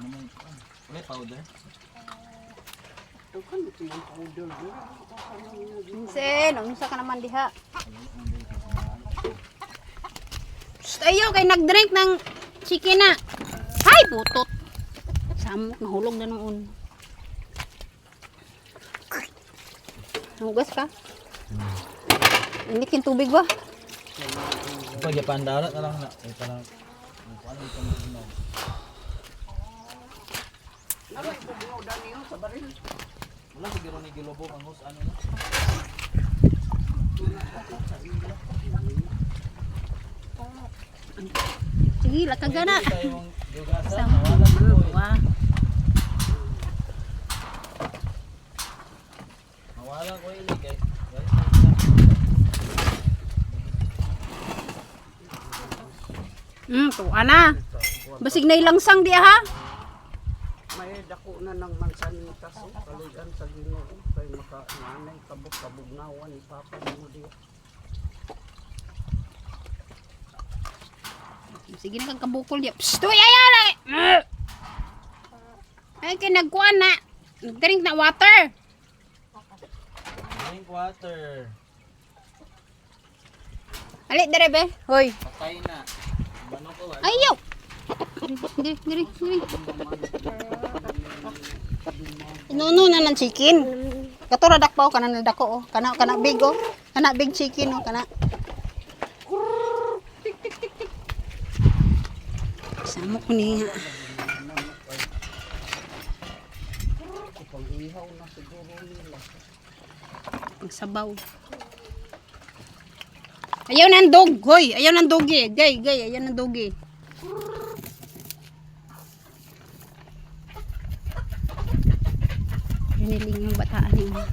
Ano mo? Wala powder? Sen, unsa ka naman diha? Shh, ayaw kay nag-drink ng chicken na. Hay, butot. Samok, nahulog na noon. Hugas ka? Init yung tubig ba? Pag yapan darat na lang na. Eh, parang... Ano ito mo ginaw? Wala siguro ni Gilobo ang hus ano na. Sige, lakaga na. Tayo ang gugasa. Samok. Nawala ko eh. Nawala ko eh. Kay. Hmm, tuwa na. Basig na ilangsang di ha? May dako na ng mansanitas oh, kaligan sa Ginoo kay maka nanay kabuk kabugnawan ni papa mo di Sige na kang kabukol ya. Psst, uy, ayaw lang. eh. Ay, kinagkuhan na. Drink na water. Drink water. Ali, dere be. Hoy. Patay na. Ko? Ayaw. Diri, diri, diri. Inuno na ng chicken. Katura dakpaw kana na dako oh. Kana kana big oh. Kana big chicken oh, kana. Samok ni nga. pag ihaw na siguro nila Ang sabaw. Ayaw ng dog, hoy. Ayaw ng dogi. Gay, gay. Ayaw ng dogi. Hiniling yung bataan niya.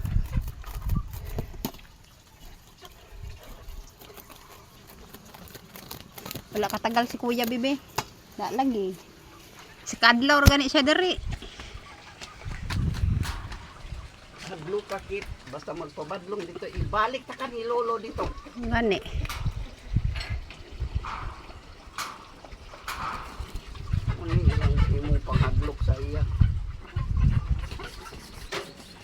Wala katagal si Kuya Bibi. Wala lagi. Si Kadlaw gani siya diri. hadlo ka kit basta magpabadlong dito ibalik ta ka ni lolo dito Gani.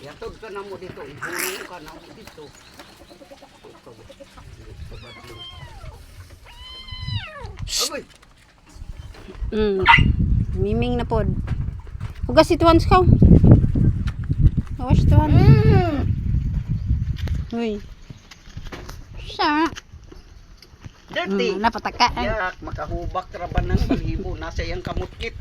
Yatod ka na mo dito, ibulong ka na mo dito. Agoy! Mm. Miming na pod. Hugas si Tuhan ka. Hugas Tuhan. Uy. Siya. Dirty! Mm, napataka. Yak, makahubak ra ba ng balibo, nasa iyang kamutkit.